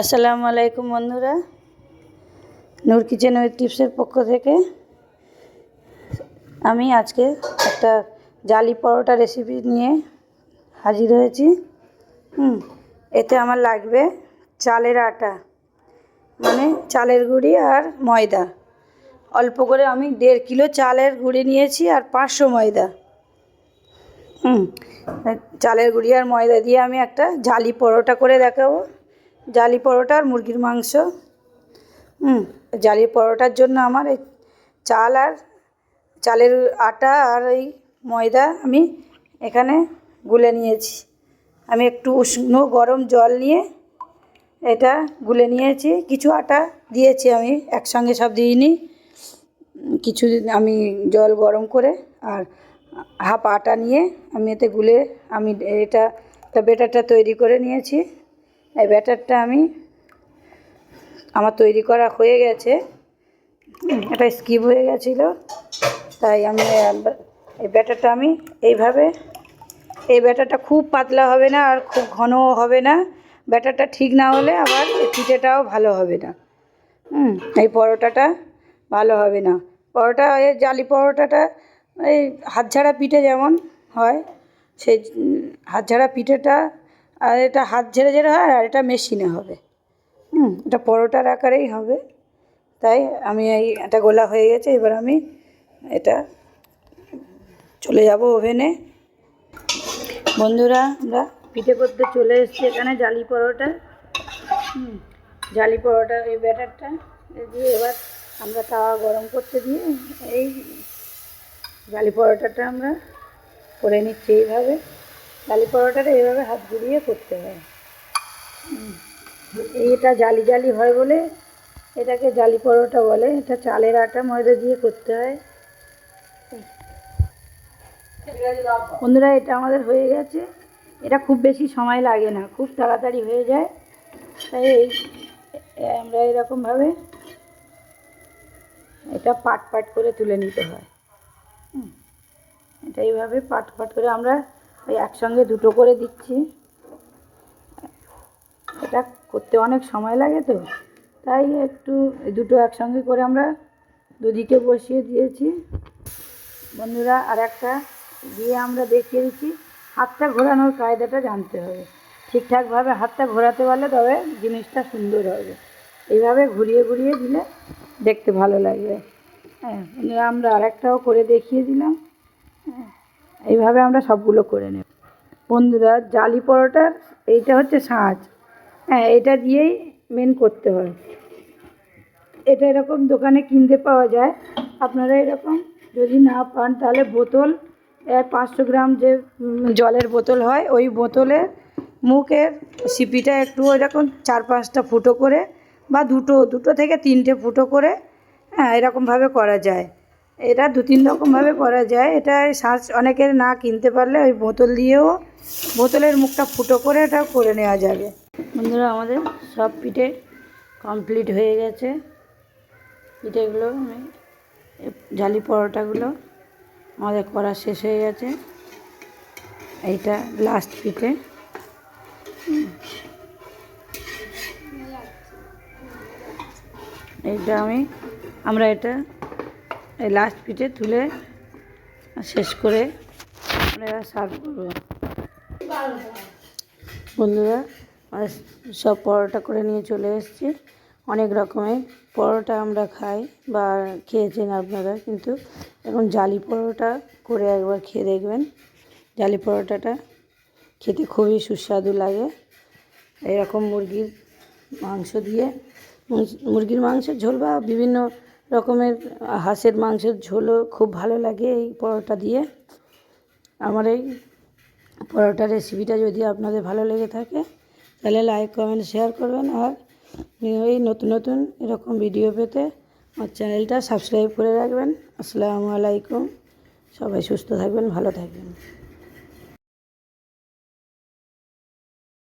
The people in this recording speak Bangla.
আসসালামু আলাইকুম বন্ধুরা। নূর কিচেন উইথ টিপসের পক্ষ থেকে আমি আজকে একটা জালি পরোটা রেসিপি নিয়ে হাজির হয়েছি। হুম, এতে আমার লাগবে চালের আটা মানে চালের গুঁড়ি আর ময়দা। অল্প করে আমি দেড় কিলো চালের গুঁড়ি নিয়েছি আর পাঁচশো ময়দা। হুম, চালের গুঁড়ি আর ময়দা দিয়ে আমি একটা জালি পরোটা করে দেখাবো। জালি পরোটা আর মুরগির মাংস। হুম, জালি পরোটার জন্য আমার এই চাল আর চালের আটা আর এই ময়দা আমি এখানে গুলে নিয়েছি। আমি একটু উষ্ণ গরম জল নিয়ে এটা গুলে নিয়েছি। কিছু আটা দিয়েছি আমি, একসঙ্গে সব দিইনি কিছু আমি জল গরম করে আর হাফ আটা নিয়ে আমি এতে গুলে আমি এটা বেটারটা তৈরি করে নিয়েছি। এই ব্যাটারটা আমি আমার তৈরি করা হয়ে গেছে। এটা স্কিপ হয়ে গেছিল। তাই আমি এই ব্যাটারটা আমি এইভাবে, এই ব্যাটারটা খুব পাতলা হবে না আর খুব ঘনও হবে না। ব্যাটারটা ঠিক না হলে আবার পিঠেটাও ভালো হবে না। হুম, এই পরোটাটা ভালো হবে না। পরোটা, এই জালি পরোটাটা, এই হাতঝাড়া পিঠে যেমন হয়, সেই হাতঝাড়া পিঠেটা আর এটা হাত ঝেড়ে ঝেড়ে হয় আর এটা মেশিনে হবে। হুম, এটা পরোটার আকারেই হবে। তাই আমি এই এটা গোলা হয়ে গেছে, এবার আমি এটা চলে যাব ওভেনে। বন্ধুরা, আমরা পিঠে করতে চলে এসেছি এখানে জালি পরোটা। হুম, জালি পরোটা এই ব্যাটারটা দিয়ে এবার আমরা তাওয়া গরম করতে দিয়ে এই জালি পরোটাটা আমরা করে নিচ্ছি এইভাবে। জালি পরোটাটা এইভাবে হাত ঘুরিয়ে করতে হয়। এইটা জালি জালি হয় বলে এটাকে জালি পরোটা বলে। এটা চালের আটা, ময়দা দিয়ে করতে হয়। বন্ধুরা, এটা আমাদের হয়ে গেছে। এটা খুব বেশি সময় লাগে না, খুব তাড়াতাড়ি হয়ে যায়। তাই এই আমরা এরকমভাবে এটা পাট পাট করে তুলে নিতে হয়। এটা এইভাবে পাট পাট করে আমরা ওই একসঙ্গে দুটো করে দিচ্ছি। এটা করতে অনেক সময় লাগে তো, তাই একটু দুটো একসঙ্গে করে আমরা দুদিকে বসিয়ে দিয়েছি। বন্ধুরা আর একটা দিয়ে আমরা দেখিয়ে দিচ্ছি, হাতটা ঘোরানোর কায়দাটা জানতে হবে। ঠিকঠাকভাবে হাতটা ঘোরাতে পারলে তবে জিনিসটা সুন্দর হবে। এইভাবে ঘুরিয়ে ঘুরিয়ে দিলে দেখতে ভালো লাগবে। হ্যাঁ আমরা আরেকটাও করে দেখিয়ে দিলাম। হ্যাঁ। এইভাবে আমরা সবগুলো করে নেব। বন্ধুরা, জালি পরোটার এইটা হচ্ছে সাঁজ। হ্যাঁ এটা দিয়েই মেন করতে হয়। এটা এরকম দোকানে কিনতে পাওয়া যায়। আপনারা এরকম যদি না পান, তাহলে বোতল পাঁচশো গ্রাম যে জলের বোতল হয়, ওই বোতলে মুখের সিপিটা একটু এরকম চার পাঁচটা ফুটো করে বা দুটো দুটো থেকে তিনটে ফুটো করে হ্যাঁ এরকমভাবে করা যায়। এটা দু তিন রকমভাবে করা যায়। এটা শ্বাস অনেকের না কিনতে পারলে ওই বোতল দিয়েও বোতলের মুখটা ফুটো করে এটা করে নেওয়া যাবে। বন্ধুরা, আমাদের সব পিঠে কমপ্লিট হয়ে গেছে। পিঠেগুলো জালি পরোটাগুলো আমাদের করা শেষ হয়ে গেছে। এইটা লাস্ট পিঠে। এইটা আমি, আমরা এটা এই লাস্ট পিঠে তুলে শেষ করে আমরা সার্ভ করব। বন্ধুরা সব পরোটা করে নিয়ে চলে এসেছি। অনেক রকমের পরোটা আমরা খাই বা খেয়েছেন আপনারা, কিন্তু এখন জালি পরোটা করে একবার খেয়ে দেখবেন। জালি পরোটাটা খেতে খুবই সুস্বাদু লাগে। এরকম মুরগির মাংস দিয়ে, মুরগির মাংসের ঝোল বা বিভিন্ন রকমের হাঁসের, মাংসের ঝোলও খুব ভালো লাগে এই পরোটা দিয়ে। আমার এই পরোটা রেসিপিটা যদি আপনাদের ভালো লেগে থাকে, তাহলে লাইক কমেন্ট শেয়ার করবেন। আর এই নতুন নতুন এরকম ভিডিও পেতে আমার চ্যানেলটা সাবস্ক্রাইব করে রাখবেন। আসসালামু আলাইকুম। সবাই সুস্থ থাকবেন, ভালো থাকবেন।